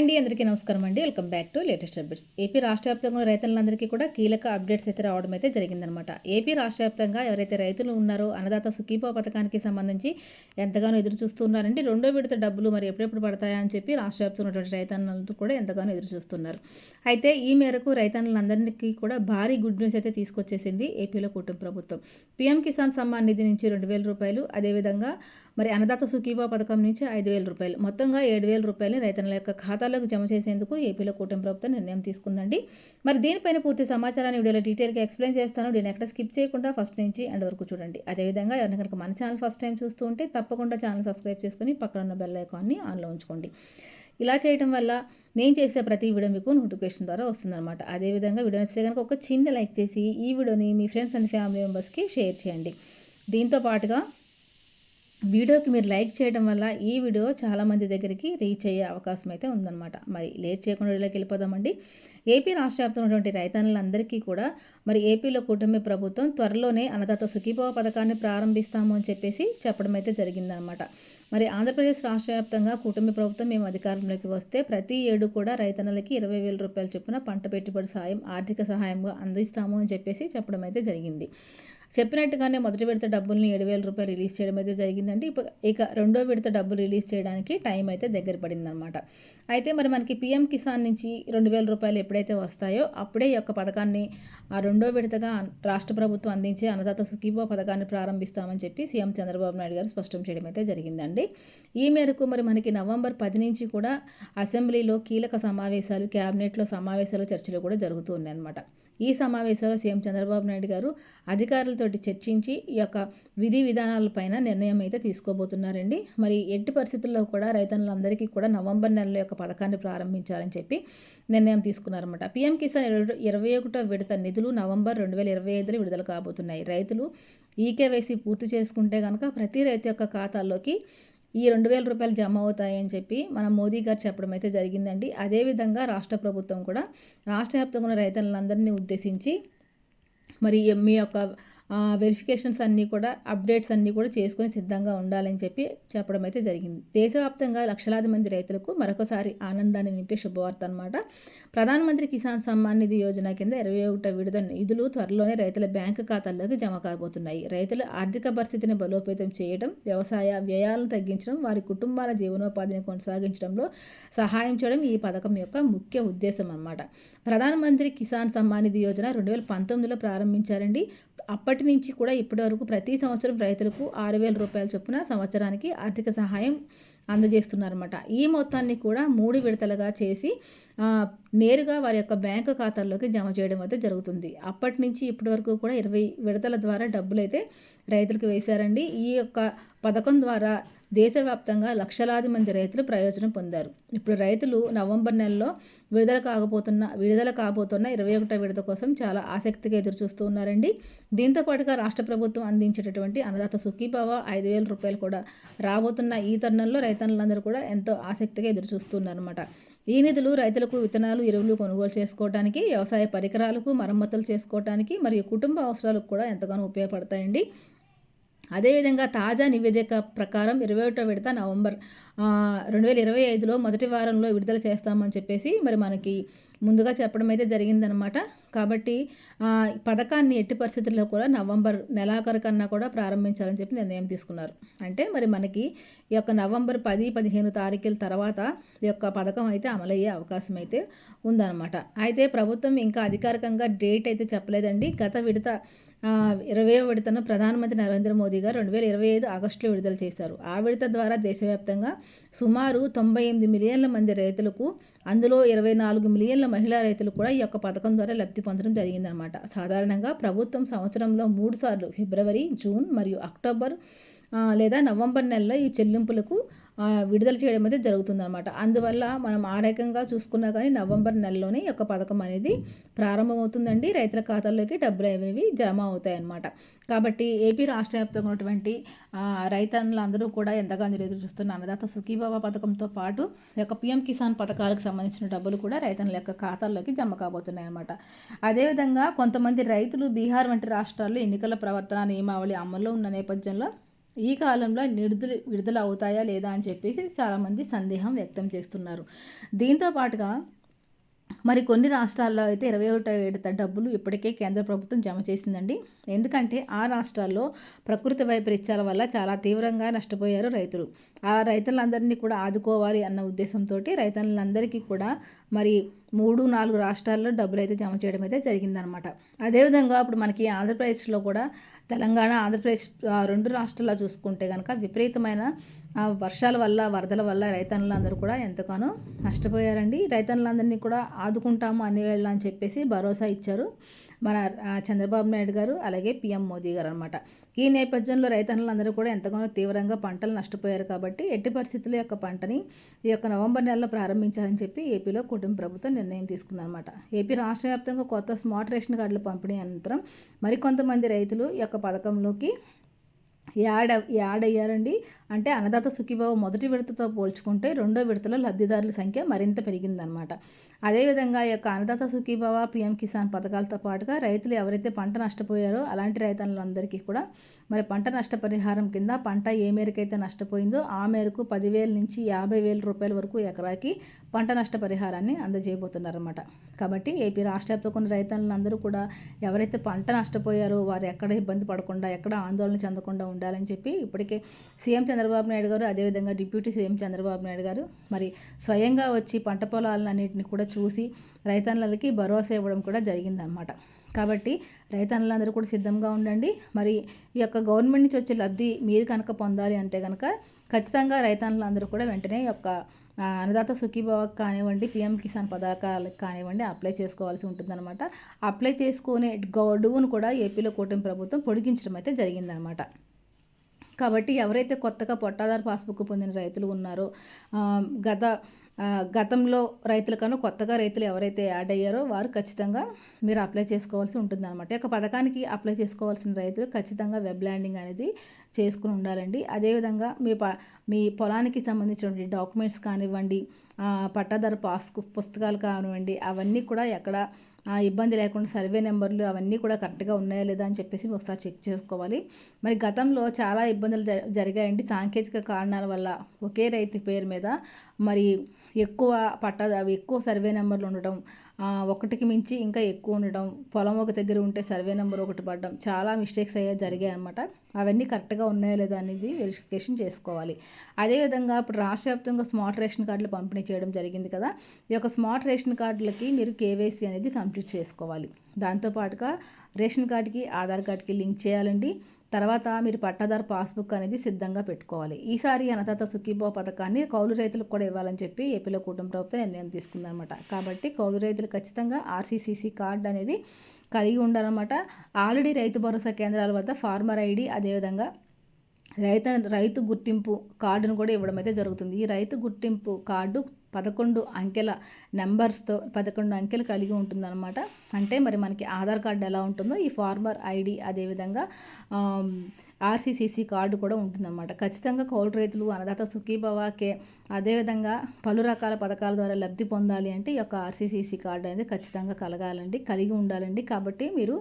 అండి అందరికీ నమస్కారం అండి. Welcome back to latest updates. AP రాష్ట్ర వ్యాప్తంగా రైతులందరికీ కూడా కీలక అప్డేట్స్ అయితే రావడం అయితే జరిగిందనమాట ఏపీ రాష్ట్ర వ్యాప్తంగా ఎవరైతే రైతులు ఉన్నారో అన్నదాత సుఖీపో పథకానికి సంబంధించి ఎంతగానో ఎదురు చూస్తున్నారండి రెండో విడత డబ్బులు మరి ఎప్పుడెప్పుడు పడతాయా అని చెప్పి రాష్ట్ర వ్యాప్తంగా ఉన్నటువంటి రైతన్నలతో కూడా ఎంతగానో ఎదురు చూస్తున్నారు. అయితే ఈ మేరకు రైతన్నలందరికీ కూడా భారీ గుడ్ న్యూస్ అయితే తీసుకొచ్చేసింది ఏపీలో కూటమి ప్రభుత్వం. పీఎం కిసాన్ సమ్మాన్ నిధి నుంచి రెండు వేల రూపాయలు అదేవిధంగా మరి అన్నదాత సుఖీబా పథకం నుంచి ఐదు వేల రూపాయలు. మొత్తంగా ఏడు వేల రూపాయలు రైతన్నల యొక్క ఖాతాలకు జమ చేసేందుకు ఏపీలో కూటమి ప్రభుత్వం నిర్ణయం తీసుకుందండి. మరి దీనిపైన పూర్తి సమాచారాన్ని వీడియోలో డీటెయిల్గా ఎక్స్ప్లెయిన్ చేస్తాను. దీన్ని ఎక్కడ స్కిప్ చేయకుండా ఫస్ట్ నుంచి అండ్ వరకు చూడండి. అదేవిధంగా ఎవరిని కనుక మన ఛానల్ ఫస్ట్ టైం చూస్తూ ఉంటే తప్పకుండా ఛానల్ సబ్స్క్రైబ్ చేసుకుని పక్కన ఉన్న బెల్ ఐకాన్ని ఆన్లో ఉంచుకోండి. ఇలా చేయడం వల్ల నేను చేసే ప్రతి వీడియో మీకు నోటిఫికేషన్ ద్వారా వస్తుందన్నమాట. అదేవిధంగా వీడియో నచ్చితే కనుక ఒక చిన్న లైక్ చేసి ఈ వీడియోని మీ ఫ్రెండ్స్ అండ్ ఫ్యామిలీ మెంబర్స్కి షేర్ చేయండి. దీంతో పాటుగా వీడియోకి మీరు లైక్ చేయడం వల్ల ఈ వీడియో చాలామంది దగ్గరికి రీచ్ అయ్యే అవకాశం అయితే ఉందన్నమాట. మరి లేట్ చేయకుండా వీడియోకి వెళ్ళిపోదామండి. ఏపీ రాష్ట్ర వ్యాప్తంగా ఉన్నటువంటి రైతన్నులందరికీ కూడా మరి ఏపీలో కూటమి ప్రభుత్వం త్వరలోనే అన్నదాత సుఖీభవ పథకాన్ని ప్రారంభిస్తాము అని చెప్పేసి చెప్పడం అయితే జరిగిందనమాట మరి ఆంధ్రప్రదేశ్ రాష్ట్ర వ్యాప్తంగా కూటమి ప్రభుత్వం మేము అధికారంలోకి వస్తే ప్రతి ఏడు కూడా రైతన్నలకి ఇరవై వేల రూపాయల చొప్పున పంట పెట్టుబడి సాయం ఆర్థిక సహాయంగా అందిస్తాము అని చెప్పేసి చెప్పడం అయితే జరిగింది. చెప్పినట్టుగానే మొదటి విడత డబ్బుల్ని ఏడు వేల రూపాయలు రిలీజ్ చేయడం అయితే జరిగిందండి. ఇక రెండో విడత డబ్బులు రిలీజ్ చేయడానికి టైం అయితే దగ్గర పడిందనమాట అయితే మరి మనకి పీఎం కిసాన్ నుంచి రెండు వేల రూపాయలు ఎప్పుడైతే వస్తాయో అప్పుడే ఈ యొక్క పథకాన్ని ఆ రెండో విడతగా రాష్ట్ర ప్రభుత్వం అందించే అన్నదాత సుఖీభో పథకాన్ని ప్రారంభిస్తామని చెప్పి సీఎం చంద్రబాబు నాయుడు గారు స్పష్టం చేయడం అయితే జరిగిందండి. ఈ మేరకు మరి మనకి నవంబర్ పది నుంచి కూడా అసెంబ్లీలో కీలక సమావేశాలు క్యాబినెట్లో సమావేశాలు చర్చలు కూడా జరుగుతూ ఉన్నాయన్నమాట. ఈ సమావేశంలో సీఎం చంద్రబాబు నాయుడు గారు అధికారులతోటి చర్చించి ఈ యొక్క విధి విధానాలపైన నిర్ణయం అయితే తీసుకోబోతున్నారండి. మరి ఎట్టి పరిస్థితుల్లో కూడా రైతన్నులందరికీ కూడా నవంబర్ నెలలో యొక్క పథకాన్ని ప్రారంభించాలని చెప్పి నిర్ణయం తీసుకున్నారన్నమాట. పీఎం కిసాన్ ఇరవై ఒకటో విడత నిధులు నవంబర్ రెండు వేల ఇరవై ఐదులో విడుదల కాబోతున్నాయి. రైతులు ఈకేవైసీ పూర్తి చేసుకుంటే కనుక ప్రతి రైతు యొక్క ఖాతాల్లోకి ఈ రెండు వేల రూపాయలు జమ అవుతాయని చెప్పి మన మోదీ గారు చెప్పడం అయితే జరిగిందండి. అదేవిధంగా రాష్ట్ర ప్రభుత్వం కూడా రాష్ట్ర వ్యాప్తంగా ఉన్న రైతులందరినీ ఉద్దేశించి మరి మీ యొక్క వెరిఫికేషన్స్ అన్నీ కూడా అప్డేట్స్ అన్నీ కూడా చేసుకొని సిద్ధంగా ఉండాలని చెప్పి చెప్పడం అయితే జరిగింది. దేశవ్యాప్తంగా లక్షలాది మంది రైతులకు మరొకసారి ఆనందాన్ని నింపే శుభవార్త అనమాట ప్రధానమంత్రి కిసాన్ సమ్మాన్ నిధి యోజన కింద ఇరవై ఒకటో విడుదల నిధులు త్వరలోనే రైతుల బ్యాంకు ఖాతాల్లోకి జమ కాబోతున్నాయి. రైతుల ఆర్థిక పరిస్థితిని బలోపేతం చేయడం వ్యవసాయ వ్యయాలను తగ్గించడం వారి కుటుంబాల జీవనోపాధిని కొనసాగించడంలో సహాయం చేయడం ఈ పథకం యొక్క ముఖ్య ఉద్దేశం అన్నమాట. ప్రధానమంత్రి కిసాన్ సమ్మాన్ నిధి యోజన రెండు వేల పంతొమ్మిదిలో ప్రారంభించారండి. అప్పటి నుంచి కూడా ఇప్పటి వరకు ప్రతి సంవత్సరం రైతులకు ఆరు వేల రూపాయల చొప్పున సంవత్సరానికి ఆర్థిక సహాయం అందజేస్తున్నారన్నమాట. ఈ మొత్తాన్ని కూడా మూడు విడతలుగా చేసి నేరుగా వారి యొక్క బ్యాంకు ఖాతాల్లోకి జమ చేయడం అయితే జరుగుతుంది. అప్పటి నుంచి ఇప్పటి వరకు కూడా ఇరవై విడతల ద్వారా డబ్బులు అయితే రైతులకు వేశారండి. ఈ యొక్క పథకం ద్వారా దేశవ్యాప్తంగా లక్షలాది మంది రైతులు ప్రయోజనం పొందారు. ఇప్పుడు రైతులు నవంబర్ నెలలో విడుదల కాకపోతున్న విడుదల కాబోతున్న ఇరవై ఒకటో విడత కోసం చాలా ఆసక్తిగా ఎదురు చూస్తూ ఉన్నారండి. దీంతో పాటుగా రాష్ట్ర ప్రభుత్వం అందించేటటువంటి అన్నదాత సుఖీభావ ఐదు వేల రూపాయలు కూడా రాబోతున్న ఈ తరుణంలో రైతన్నులందరూ కూడా ఎంతో ఆసక్తిగా ఎదురు చూస్తున్నారన్నమాట. ఈ నిధులు రైతులకు విత్తనాలు ఎరువులు కొనుగోలు చేసుకోవడానికి వ్యవసాయ పరికరాలకు మరమ్మతులు చేసుకోవడానికి మరియు కుటుంబ అవసరాలకు కూడా ఎంతగానో ఉపయోగపడతాయండి. అదేవిధంగా తాజా నివేదిక ప్రకారం ఇరవై ఒకటో విడత నవంబర్ రెండు వేల ఇరవై ఐదులో మొదటి వారంలో విడుదల చేస్తామని చెప్పేసి మరి మనకి ముందుగా చెప్పడం అయితే జరిగిందనమాట కాబట్టి పథకాన్ని ఎట్టి పరిస్థితుల్లో కూడా నవంబర్ నెలాఖరు కన్నా కూడా ప్రారంభించాలని చెప్పి నిర్ణయం తీసుకున్నారు. అంటే మరి మనకి ఈ యొక్క నవంబర్ పది పదిహేను తారీఖుల తర్వాత ఈ యొక్క పథకం అయితే అమలయ్యే అవకాశం అయితే ఉందన్నమాట. అయితే ప్రభుత్వం ఇంకా అధికారికంగా డేట్ అయితే చెప్పలేదండి. గత విడత ఇరవై విడతను ప్రధానమంత్రి నరేంద్ర మోదీ గారు రెండు వేల ఇరవై ఐదు ఆగస్టులో విడుదల చేశారు. ఆ విడత ద్వారా దేశవ్యాప్తంగా సుమారు తొంభై ఎనిమిది మిలియన్ల మంది రైతులకు అందులో ఇరవై నాలుగు మిలియన్ల మహిళా రైతులు కూడా ఈ యొక్క పథకం ద్వారా లబ్ధి పొందడం జరిగిందనమాట సాధారణంగా ప్రభుత్వం సంవత్సరంలో మూడు సార్లు ఫిబ్రవరి జూన్ మరియు అక్టోబర్ లేదా నవంబర్ నెలలో ఈ చెల్లింపులకు విడుదల చేయడం అయితే జరుగుతుందన్నమాట. అందువల్ల మనం ఆరోగ్యంగా చూసుకున్నా కానీ నవంబర్ నెలలోనే యొక్క పథకం అనేది ప్రారంభమవుతుందండి. రైతుల ఖాతాల్లోకి డబ్బులు అనేవి జమ అవుతాయన్నమాట. కాబట్టి ఏపీ రాష్ట్ర వ్యాప్తంగా ఉన్నటువంటి రైతన్నులందరూ కూడా ఎంతగానో ఎదురు చూస్తున్న అన్నదాత సుఖీభావ పథకంతో పాటు యొక్క పిఎం కిసాన్ పథకాలకు సంబంధించిన డబ్బులు కూడా రైతన్నుల యొక్క ఖాతాల్లోకి జమ కాబోతున్నాయి అనమాట అదేవిధంగా కొంతమంది రైతులు బీహార్ వంటి రాష్ట్రాల్లో ఎన్నికల ప్రవర్తన నియమావళి అమల్లో ఉన్న నేపథ్యంలో ఈ కాలంలో నిడుదల విడుదల అవుతాయా లేదా అని చెప్పేసి చాలామంది సందేహం వ్యక్తం చేస్తున్నారు. దీంతో పాటుగా మరి కొన్ని రాష్ట్రాల్లో అయితే ఇరవై ఒకటో విడత డబ్బులు ఇప్పటికే కేంద్ర ప్రభుత్వం జమ చేసిందండి. ఎందుకంటే ఆ రాష్ట్రాల్లో ప్రకృతి వైపరీత్యాల వల్ల చాలా తీవ్రంగా నష్టపోయారు రైతులు. ఆ రైతులందరినీ కూడా ఆదుకోవాలి అన్న ఉద్దేశంతో రైతులందరికీ కూడా మరి మూడు నాలుగు రాష్ట్రాల్లో డబ్బులు అయితే జమ చేయడం అయితే జరిగిందనమాట. అదేవిధంగా ఇప్పుడు మనకి ఆంధ్రప్రదేశ్లో కూడా తెలంగాణ ఆంధ్రప్రదేశ్ రెండు రాష్ట్రాల్లో చూసుకుంటే కనుక విపరీతమైన వర్షాల వల్ల వరదల వల్ల రైతన్నులందరూ కూడా ఎంతగానో నష్టపోయారండి. రైతన్నులందరినీ కూడా ఆదుకుంటాము అన్ని వేళ అని చెప్పేసి భరోసా ఇచ్చారు. మన చంద్రబాబు నాయుడు గారు అలాగే పిఎం మోదీ గారు అనమాట ఈ నేపథ్యంలో రైతన్నులందరూ కూడా ఎంతగానో తీవ్రంగా పంటలు నష్టపోయారు కాబట్టి ఎట్టి పరిస్థితుల యొక్క పంటని ఈ యొక్క నవంబర్ నెలలో ప్రారంభించాలని చెప్పి ఏపీలో కుటుంబ ప్రభుత్వం నిర్ణయం తీసుకుందనమాట ఏపీ రాష్ట్ర వ్యాప్తంగా కొత్త స్మార్ట్ రేషన్ కార్డుల పంపిణీ అనంతరం మరికొంతమంది రైతులు ఈ యొక్క పథకంలోకి యాడ్ యాడ్ అయ్యారండి అంటే అన్నదాత సుఖీభావ మొదటి విడతతో పోల్చుకుంటే రెండో విడతలో లబ్ధిదారుల సంఖ్య మరింత పెరిగిందనమాట అదేవిధంగా ఈ యొక్క అన్నదాత సుఖీభావ పీఎం కిసాన్ పథకాలతో పాటుగా రైతులు ఎవరైతే పంట నష్టపోయారో అలాంటి రైతులందరికీ కూడా మరి పంట నష్టపరిహారం కింద పంట ఏ మేరకైతే నష్టపోయిందో ఆ మేరకు పదివేల నుంచి యాభై వేల రూపాయల వరకు ఎకరాకి పంట నష్టపరిహారాన్ని అందజేయబోతున్నారన్నమాట. కాబట్టి ఏపీ రాష్ట్ర వ్యాప్తంగా కొన్ని రైతులందరూ కూడా ఎవరైతే పంట నష్టపోయారో వారు ఎక్కడ ఇబ్బంది పడకుండా ఎక్కడ ఆందోళన చెందకుండా ఉండాలని చెప్పి ఇప్పటికే సీఎం చంద్రబాబు నాయుడు గారు అదేవిధంగా డిప్యూటీ సీఎం చంద్రబాబు నాయుడు గారు మరి స్వయంగా వచ్చి పంట పొలాలన్నింటినీ కూడా చూసి రైతన్నలకి భరోసా ఇవ్వడం కూడా జరిగిందనమాట కాబట్టి రైతన్నలందరూ కూడా సిద్ధంగా ఉండండి. మరి ఈ యొక్క గవర్నమెంట్ నుంచి వచ్చే లబ్ధి మీరు కనుక పొందాలి అంటే కనుక ఖచ్చితంగా రైతన్నలందరూ కూడా వెంటనే యొక్క అన్నదాత సుఖీభావ కానివ్వండి పిఎం కిసాన్ పథకాలకు కానివ్వండి అప్లై చేసుకోవాల్సి ఉంటుందన్నమాట. అప్లై చేసుకునే గడువును కూడా ఏపీలో కూటమి ప్రభుత్వం పొడిగించడం అయితే జరిగిందనమాట కాబట్టి ఎవరైతే కొత్తగా పొట్టాదారు పాస్బుక్ పొందిన రైతులు ఉన్నారో గత గతంలో రైతుల కన్నా కొత్తగా రైతులు ఎవరైతే యాడ్ అయ్యారో వారు ఖచ్చితంగా మీరు అప్లై చేసుకోవాల్సి ఉంటుంది అనమాట ఒక పథకానికి అప్లై చేసుకోవాల్సిన రైతులు ఖచ్చితంగా వెబ్ ల్యాండింగ్ అనేది చేసుకుని ఉండాలండి. అదేవిధంగా మీ ప మీ పొలానికి సంబంధించిన డాక్యుమెంట్స్ కానివ్వండి పట్టాదారు పాస్ పుస్తకాలు కానివ్వండి అవన్నీ కూడా ఎక్కడ ఆ ఇబ్బంది లేకుండా సర్వే నెంబర్లు అవన్నీ కూడా కరెక్ట్గా ఉన్నాయా లేదా అని చెప్పేసి ఒకసారి చెక్ చేసుకోవాలి. మరి గతంలో చాలా ఇబ్బందులు జరిగాయండి. సాంకేతిక కారణాల వల్ల ఒకే రైతు పేరు మీద మరి ఎక్కువ పట్టా ఎక్కువ సర్వే నెంబర్లు ఉండటం ఒకటికి మించి ఇంకా ఎక్కువ ఉండడం పొలం ఒక దగ్గర ఉంటే సర్వే నెంబర్ ఒకటి పడడం చాలా మిస్టేక్స్ అయ్యే జరిగాయి అనమాట అవన్నీ కరెక్ట్గా ఉన్నాయో లేదా అనేది వెరిఫికేషన్ చేసుకోవాలి. అదేవిధంగా ఇప్పుడు రాష్ట్ర వ్యాప్తంగా స్మార్ట్ రేషన్ కార్డులు పంపిణీ చేయడం జరిగింది కదా ఈ యొక్క స్మార్ట్ రేషన్ కార్డులకి మీరు కేవైసీ అనేది కంప్లీట్ చేసుకోవాలి. దాంతోపాటుగా రేషన్ కార్డుకి ఆధార్ కార్డుకి లింక్ చేయాలండి. తర్వాత మీరు పట్టాదారు పాస్బుక్ అనేది సిద్ధంగా పెట్టుకోవాలి. ఈసారి అన్నదాత సుఖీభావ పథకాన్ని కౌలు రైతులకు కూడా ఇవ్వాలని చెప్పి ఏపీలో కుటుంబ ప్రభుత్వం నిర్ణయం తీసుకుందనమాట కాబట్టి కౌలు రైతులు ఖచ్చితంగా ఆర్సీసీసీ కార్డు అనేది కలిగి ఉండాలన్నమాట. ఆల్రెడీ రైతు భరోసా కేంద్రాల వద్ద ఫార్మర్ ఐడి అదేవిధంగా రైతు రైతు గుర్తింపు కార్డును కూడా ఇవ్వడం అయితే జరుగుతుంది. ఈ రైతు గుర్తింపు కార్డు పదకొండు అంకెల నెంబర్స్తో పదకొండు అంకెలు కలిగి ఉంటుందన్నమాట. అంటే మరి మనకి ఆధార్ కార్డు ఎలా ఉంటుందో ఈ ఫార్మర్ ఐడి అదేవిధంగా ఆర్సీసీసీ కార్డు కూడా ఉంటుందన్నమాట. ఖచ్చితంగా కౌలు రైతులు అన్నదాత సుఖీభవాకే అదేవిధంగా పలు రకాల పథకాల ద్వారా లబ్ధి పొందాలి అంటే ఈ యొక్క ఆర్సీసీసీ కార్డు అనేది ఖచ్చితంగా కలగాలండి కలిగి ఉండాలండి. కాబట్టి మీరు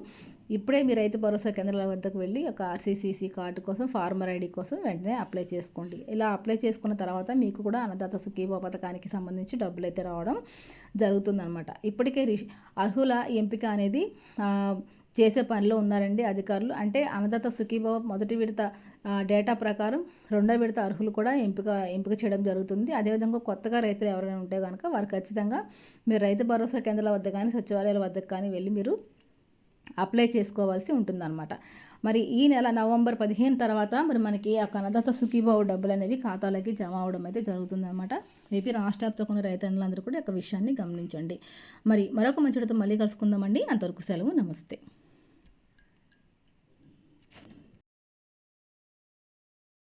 ఇప్పుడే మీ రైతు భరోసా కేంద్రాల వద్దకు వెళ్ళి ఒక R C C C card కోసం ఫార్మర్ ఐడి కోసం వెంటనే అప్లై చేసుకోండి. ఇలా అప్లై చేసుకున్న తర్వాత మీకు కూడా అన్నదాత సుఖీభో పథకానికి సంబంధించి డబ్బులు అయితే రావడం జరుగుతుందనమాట ఇప్పటికే అర్హుల ఎంపిక అనేది చేసే పనిలో ఉన్నారండి అధికారులు. అంటే అన్నదాత సుఖీభవ మొదటి విడత డేటా ప్రకారం రెండో విడత అర్హులు కూడా ఎంపిక ఎంపిక చేయడం జరుగుతుంది. అదేవిధంగా కొత్తగా రైతులు ఎవరైనా ఉంటే కనుక వారు ఖచ్చితంగా మీరు రైతు భరోసా కేంద్రాల వద్ద కానీ సచివాలయాల వద్దకు కానీ వెళ్ళి మీరు అప్లై చేసుకోవాల్సి ఉంటుందన్నమాట. మరి ఈ నెల నవంబర్ పదిహేను తర్వాత మరి మనకి ఆ కనదత సుఖీబాబు డబ్బులు అనేవి ఖాతాలకి జమ అవడం అయితే జరుగుతుందన్నమాట. ఏపీ రాష్ట్ర కొన్ని రైతన్నులందరూ కూడా ఒక విషయాన్ని గమనించండి. మరి మరొక మంచి మళ్ళీ కలుసుకుందామండి. అంతవరకు సెలవు నమస్తే.